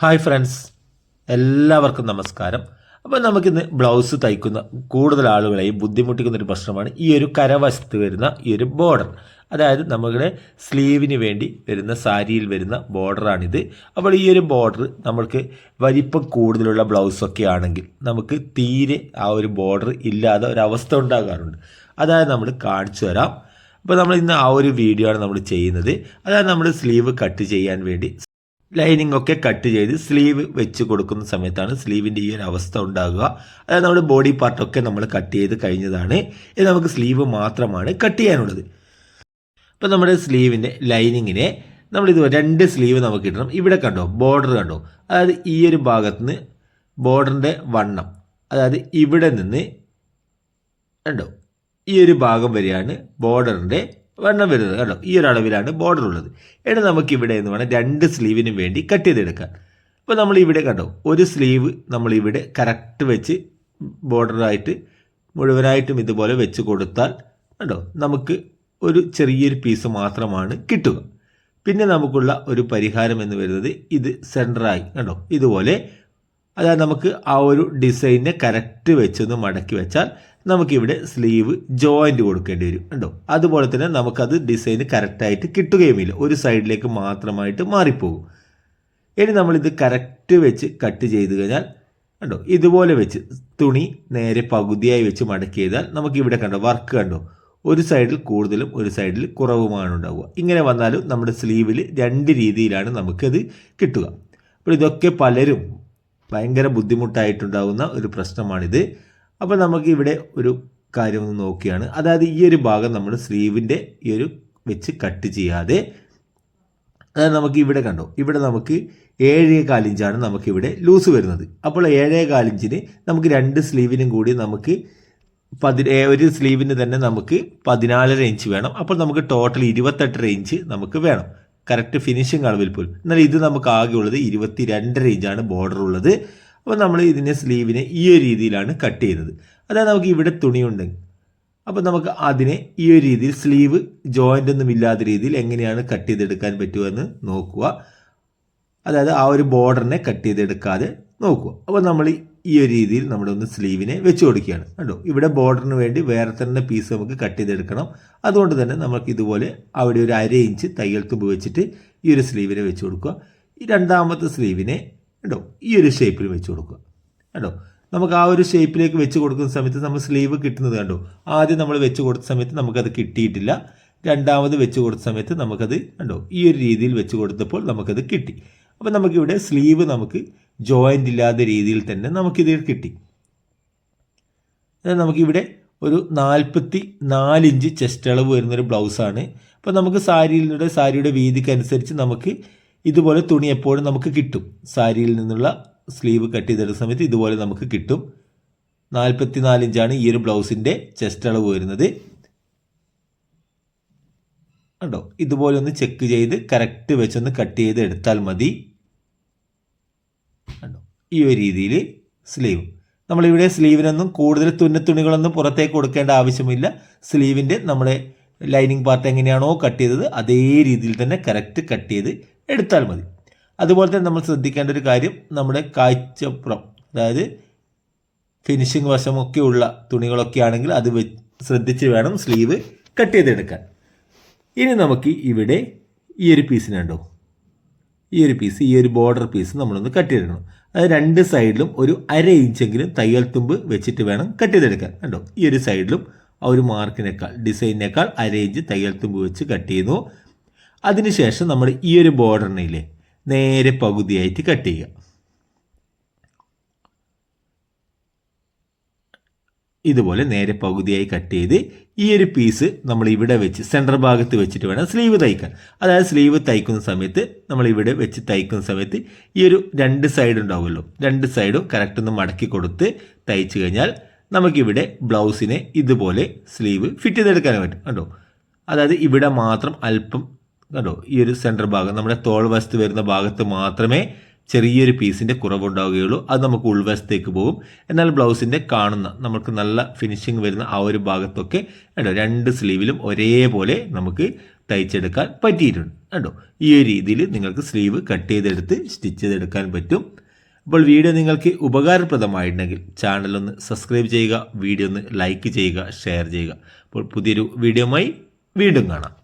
Hi friends എല്ലാവർക്കും നമസ്കാരം. അപ്പോൾ നമുക്കിന്ന് ബ്ലൗസ് തയ്ക്കുന്ന കൂടുതൽ ആളുകളെയും ബുദ്ധിമുട്ടിക്കുന്ന ഒരു പ്രശ്നമാണ് ഈ ഒരു കരവശത്ത് വരുന്ന ഈ ഒരു ബോർഡർ അതായത് നമ്മുടെ സ്ലീവിന് വേണ്ടി വരുന്ന സാരിയിൽ വരുന്ന ബോർഡറാണിത് അപ്പോൾ ഈ ഒരു ബോർഡർ നമ്മൾക്ക് വലിപ്പം കൂടുതലുള്ള ബ്ലൗസൊക്കെ ആണെങ്കിൽ നമുക്ക് തീരെ ആ ഒരു ബോർഡർ ഇല്ലാതെ ഒരവസ്ഥ ഉണ്ടാകാറുണ്ട്. അതായത് നമ്മൾ കാണിച്ചു തരാം. അപ്പോൾ നമ്മൾ ഇന്ന് ആ ഒരു വീഡിയോ ആണ് നമ്മൾ ചെയ്യുന്നത്. അതായത് നമ്മൾ സ്ലീവ് കട്ട് ചെയ്യാൻ വേണ്ടി ലൈനിങ് ഒക്കെ കട്ട് ചെയ്ത് സ്ലീവ് വെച്ച് കൊടുക്കുന്ന സമയത്താണ് സ്ലീവിന്റെ ഈ ഒരു അവസ്ഥ ഉണ്ടാകുക. അതായത് നമ്മുടെ ബോഡി പാർട്ടൊക്കെ നമ്മൾ കട്ട് ചെയ്ത് കഴിഞ്ഞതാണ്. ഇത് നമുക്ക് സ്ലീവ് മാത്രമാണ് കട്ട് ചെയ്യാനുള്ളത്. അപ്പോൾ നമ്മുടെ സ്ലീവിന്റെ ലൈനിങ്ങിനെ നമ്മൾ ഇത് രണ്ട് സ്ലീവ് നമുക്ക് കിട്ടണം. ഇവിടെ കണ്ടോ ബോർഡർ കണ്ടോ? അതായത് ഈ ഒരു ഭാഗത്ത് നിന്ന് ബോർഡറിന്റെ വണ്ണം അതായത് ഇവിടെ നിന്ന് കണ്ടോ? ഈ ഒരു ഭാഗം വരെയാണ് ബോർഡറിന്റെ വണ്ണം വരുന്നത് കേട്ടോ. ഈ ഒരു അളവിലാണ് ബോർഡർ ഉള്ളത്. ഇനി നമുക്ക് ഇവിടെ എന്ന് വേണം രണ്ട് സ്ലീവിനും വേണ്ടി കട്ട് ചെയ്തെടുക്കാൻ അപ്പോൾ നമ്മൾ ഇവിടെ കണ്ടോ ഒരു സ്ലീവ് നമ്മൾ ഇവിടെ കറക്റ്റ് വെച്ച് ബോർഡറായിട്ട് മുഴുവനായിട്ടും ഇതുപോലെ വെച്ച് കൊടുത്താൽ കണ്ടോ നമുക്ക് ഒരു ചെറിയൊരു പീസ് മാത്രമാണ് കിട്ടുക. പിന്നെ നമുക്കുള്ള ഒരു പരിഹാരം എന്ന് വരുന്നത് ഇത് സെന്ററായി കണ്ടോ ഇതുപോലെ അതായത് നമുക്ക് ആ ഒരു ഡിസൈനെ കറക്റ്റ് വെച്ചൊന്ന് മടക്കി വെച്ചാൽ നമുക്കിവിടെ സ്ലീവ് ജോയിന്റ് കൊടുക്കേണ്ടി വരും കണ്ടോ? അതുപോലെ തന്നെ നമുക്കത് ഡിസൈൻ കറക്റ്റായിട്ട് കിട്ടുകയുമില്ല. ഒരു സൈഡിലേക്ക് മാത്രമായിട്ട് മാറിപ്പോകും. ഇനി നമ്മളിത് കറക്റ്റ് വെച്ച് കട്ട് ചെയ്ത് കഴിഞ്ഞാൽ കണ്ടോ? ഇതുപോലെ വെച്ച് തുണി നേരെ പകുതിയായി വെച്ച് മടക്കി ചെയ്താൽ നമുക്കിവിടെ കണ്ടോ വർക്ക് കണ്ടോ? ഒരു സൈഡിൽ കൂടുതലും ഒരു സൈഡിൽ കുറവുമാണ് ഉണ്ടാവുക. ഇങ്ങനെ വന്നാലും നമ്മുടെ സ്ലീവിൽ രണ്ട് രീതിയിലാണ് നമുക്കത് കിട്ടുക. അപ്പോൾ ഇതൊക്കെ പലരും ഭയങ്കര ബുദ്ധിമുട്ടായിട്ടുണ്ടാകുന്ന ഒരു പ്രശ്നമാണിത്. അപ്പോൾ നമുക്ക് ഇവിടെ ഒരു കാര്യം ഒന്ന് നോക്കിയാണ്. അതായത് ഈ ഒരു ഭാഗം നമ്മൾ സ്ലീവിന്റെ ഈ ഒരു വെച്ച് കട്ട് ചെയ്യാതെ അതായത് നമുക്ക് ഇവിടെ കണ്ടോ ഇവിടെ നമുക്ക് ഏഴേ കാലിഞ്ചാണ് നമുക്കിവിടെ ലൂസ് വരുന്നത്. അപ്പോൾ ഏഴേ കാലിഞ്ചിന് നമുക്ക് രണ്ട് സ്ലീവിനും കൂടി നമുക്ക് പതി ഒരു സ്ലീവിന് തന്നെ നമുക്ക് പതിനാലര ഇഞ്ച് വേണം. അപ്പോൾ നമുക്ക് ടോട്ടൽ ഇരുപത്തെട്ടര ഇഞ്ച് നമുക്ക് വേണം. കറക്റ്റ് ഫിനിഷിങ് അളവിൽ പോലും. എന്നാൽ ഇത് നമുക്ക് ആകെ ഉള്ളത് ഇരുപത്തി രണ്ടര ഇഞ്ചാണ് ബോർഡർ ഉള്ളത് അപ്പോൾ നമ്മൾ ഇതിന്റെ സ്ലീവിനെ ഈ ഒരു രീതിയിലാണ് കട്ട് ചെയ്യുന്നത്. അതായത് നമുക്ക് ഇവിടെ തുണിയുണ്ടെങ്കിൽ അപ്പോൾ നമുക്ക് അതിനെ ഈ ഒരു രീതിയിൽ സ്ലീവ് ജോയിന്റ് ഒന്നും ഇല്ലാത്ത രീതിയിൽ എങ്ങനെയാണ് കട്ട് ചെയ്തെടുക്കാൻ പറ്റുമെന്ന് നോക്കുക. അതായത് ആ ഒരു ബോർഡറിനെ കട്ട് ചെയ്തെടുക്കാതെ നോക്കുക. അപ്പോൾ നമ്മൾ ഈ ഒരു രീതിയിൽ നമ്മുടെ ഒന്ന് സ്ലീവിനെ വെച്ച് കൊടുക്കുകയാണ്. കണ്ടോ? ഇവിടെ ബോർഡറിന് വേണ്ടി വേറെ തന്നെ പീസ് നമുക്ക് കട്ട് ചെയ്തെടുക്കണം. അതുകൊണ്ട് തന്നെ നമുക്ക് ഇതുപോലെ അവിടെ ഒരു അര ഇഞ്ച് തയ്യൽ തുമ്പ് വെച്ചിട്ട് ഈ ഒരു സ്ലീവിനെ വെച്ച് കൊടുക്കുക. ഈ രണ്ടാമത്തെ സ്ലീവിനെ കണ്ടോ? ഈ ഒരു ഷേപ്പിൽ വെച്ച് കൊടുക്കുക. കണ്ടോ? നമുക്ക് ആ ഒരു ഷേപ്പിലേക്ക് വെച്ച് കൊടുക്കുന്ന സമയത്ത് നമ്മൾ സ്ലീവ് കിട്ടുന്നത് കണ്ടോ? ആദ്യം നമ്മൾ വെച്ച് കൊടുത്ത സമയത്ത് നമുക്കത് കിട്ടിയിട്ടില്ല. രണ്ടാമത് വെച്ച് കൊടുത്ത സമയത്ത് നമുക്കത് കണ്ടോ? ഈ ഒരു രീതിയിൽ വെച്ച് കൊടുത്തപ്പോൾ നമുക്കത് കിട്ടി. അപ്പോൾ നമുക്കിവിടെ സ്ലീവ് നമുക്ക് ജോയിന്റ് ഇല്ലാത്ത രീതിയിൽ തന്നെ നമുക്കിത് കിട്ടി. നമുക്കിവിടെ ഒരു നാൽപ്പത്തി നാലിഞ്ച് ചെസ്റ്റ് അളവ് വരുന്നൊരു ബ്ലൗസാണ്. അപ്പോൾ നമുക്ക് സാരിയിലൂടെ സാരിയുടെ വീതിക്കനുസരിച്ച് നമുക്ക് ഇതുപോലെ തുണി എപ്പോഴും നമുക്ക് കിട്ടും. സാരിയിൽ നിന്നുള്ള സ്ലീവ് കട്ട് ചെയ്തെടുക്കുന്ന സമയത്ത് ഇതുപോലെ നമുക്ക് കിട്ടും. നാൽപ്പത്തി നാലിഞ്ചാണ് ഈ ഒരു ബ്ലൗസിന്റെ ചെസ്റ്റ് അളവ് വരുന്നത്. കണ്ടോ? ഇതുപോലെ ഒന്ന് ചെക്ക് ചെയ്ത് കറക്റ്റ് വെച്ചൊന്ന് കട്ട് ചെയ്ത് എടുത്താൽ മതി. ഈ ഒരു രീതിയിൽ സ്ലീവ് നമ്മളിവിടെ സ്ലീവിനൊന്നും കൂടുതൽ തുന്നത്തുണികളൊന്നും പുറത്തേക്ക് കൊടുക്കേണ്ട ആവശ്യമില്ല. സ്ലീവിന്റെ നമ്മുടെ ലൈനിങ് പാർട്ട് എങ്ങനെയാണോ കട്ട് ചെയ്തത് അതേ രീതിയിൽ തന്നെ കറക്റ്റ് കട്ട് ചെയ്ത് എടുത്താൽ മതി. അതുപോലെ തന്നെ നമ്മൾ ശ്രദ്ധിക്കേണ്ട ഒരു കാര്യം നമ്മുടെ കാഴ്ചപ്പുറം അതായത് ഫിനിഷിംഗ് വശമൊക്കെ ഉള്ള തുണികളൊക്കെ ആണെങ്കിൽ അത് ശ്രദ്ധിച്ച് വേണം സ്ലീവ് കട്ട് ചെയ്തെടുക്കാൻ. ഇനി നമുക്ക് ഇവിടെ ഈ ഒരു പീസിനുണ്ടോ ഈ ഒരു പീസ് ഈ ഒരു ബോർഡർ പീസ് നമ്മളൊന്ന് കട്ട് ചെയ്തെടുക്കണം അത് രണ്ട് സൈഡിലും ഒരു അര ഇഞ്ചെങ്കിലും തയ്യൽ തുമ്പ് വെച്ചിട്ട് വേണം കട്ട് ചെയ്തെടുക്കാൻ. കണ്ടോ? ഈ ഒരു സൈഡിലും ആ ഒരു മാർക്കിനേക്കാൾ ഡിസൈനേക്കാൾ അര ഇഞ്ച് തയ്യൽ തുമ്പ് വെച്ച് കട്ട് ചെയ്യുന്നു. അതിനുശേഷം നമ്മൾ ഈ ഒരു ബോർഡറിനെ നേരെ പകുതിയായിട്ട് കട്ട് ചെയ്യുക. ഇതുപോലെ നേരെ പകുതിയായി കട്ട് ചെയ്ത് ഈ ഒരു പീസ് നമ്മൾ ഇവിടെ വെച്ച് സെന്റർ ഭാഗത്ത് വെച്ചിട്ട് വേണം സ്ലീവ് തയ്ക്കാൻ. അതായത് സ്ലീവ് തയ്ക്കുന്ന സമയത്ത് നമ്മൾ ഇവിടെ വെച്ച് തയ്ക്കുന്ന സമയത്ത് ഈ ഒരു രണ്ട് സൈഡ് ഉണ്ടാവുമല്ലോ. രണ്ട് സൈഡും കറക്റ്റ് ഒന്ന് മടക്കി കൊടുത്ത് തയ്ച്ചു കഴിഞ്ഞാൽ നമുക്കിവിടെ ബ്ലൗസിനെ ഇതുപോലെ സ്ലീവ് ഫിറ്റ് ചെയ്തെടുക്കാൻ പറ്റും. കണ്ടോ? അതായത് ഇവിടെ മാത്രം അല്പം കണ്ടോ? ഈ ഒരു സെന്റർ ഭാഗം നമ്മുടെ തോൾ വശത്ത് വരുന്ന ഭാഗത്ത് മാത്രമേ ചെറിയൊരു പീസിന്റെ കുറവുണ്ടാവുകയുള്ളൂ. അത് നമുക്ക് ഉൾവശത്തേക്ക് പോകും. എന്നാൽ ബ്ലൗസിന്റെ കാണുന്ന നമുക്ക് നല്ല ഫിനിഷിങ് വരുന്ന ആ ഒരു ഭാഗത്തൊക്കെ കണ്ടോ രണ്ട് സ്ലീവിലും ഒരേപോലെ നമുക്ക് തയ്ച്ചെടുക്കാൻ പറ്റിയിട്ടുണ്ട്. കേട്ടോ ഈ ഒരു രീതിയിൽ നിങ്ങൾക്ക് സ്ലീവ് കട്ട് ചെയ്തെടുത്ത് സ്റ്റിച്ച് ചെയ്തെടുക്കാൻ പറ്റും. അപ്പോൾ വീഡിയോ നിങ്ങൾക്ക് ഉപകാരപ്രദമായിട്ടുണ്ടെങ്കിൽ ചാനലൊന്ന് സബ്സ്ക്രൈബ് ചെയ്യുക വീഡിയോ ഒന്ന് ലൈക്ക് ചെയ്യുക ഷെയർ ചെയ്യുക. അപ്പോൾ പുതിയൊരു വീഡിയോയുമായി വീണ്ടും കാണാം.